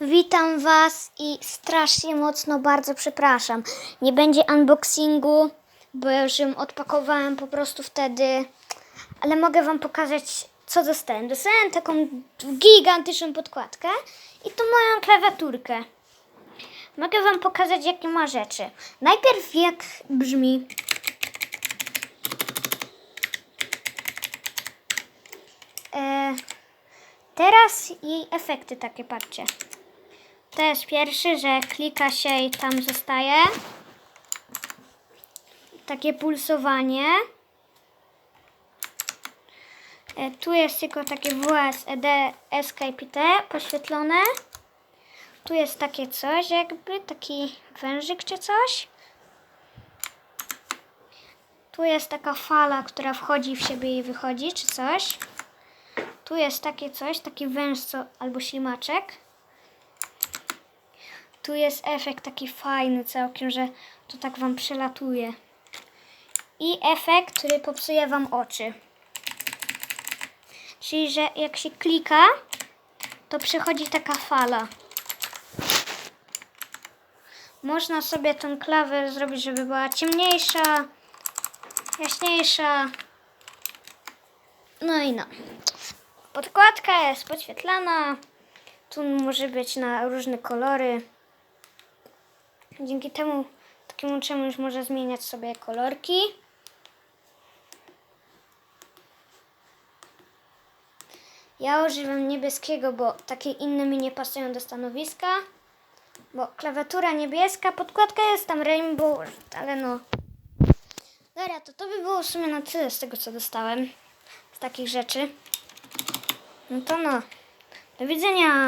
Witam Was i strasznie mocno bardzo przepraszam. Nie będzie unboxingu, bo już ją odpakowałem po prostu wtedy, ale mogę Wam pokazać, co dostałem. Dostałem taką gigantyczną podkładkę i tu moją klawiaturkę. Mogę Wam pokazać, jakie ma rzeczy. Najpierw jak brzmi. E, teraz jej efekty takie, patrzcie. Jest pierwszy, że klika się i tam zostaje. Takie pulsowanie. E, tu jest tylko takie WSED Escape T poświetlone. Tu jest takie coś jakby, taki wężyk czy coś. Tu jest taka fala, która wchodzi w siebie i wychodzi, czy coś. Tu jest takie coś, taki węż co, albo ślimaczek. Tu jest efekt taki fajny całkiem, że to tak wam przelatuje. I efekt, który popsuje wam oczy. Czyli, że jak się klika, to przychodzi taka fala. Można sobie tą klawę zrobić, żeby była ciemniejsza, jaśniejsza. No i no. Podkładka jest podświetlana. Tu może być na różne kolory. Dzięki temu takiemu czemuś może zmieniać sobie kolorki. Ja używam niebieskiego, bo takie inne mi nie pasują do stanowiska. Bo klawiatura niebieska, podkładka jest tam rainbow, ale no. Dobra, to to by było w sumie na tyle z tego, co dostałem. Z takich rzeczy. No to no. Do widzenia.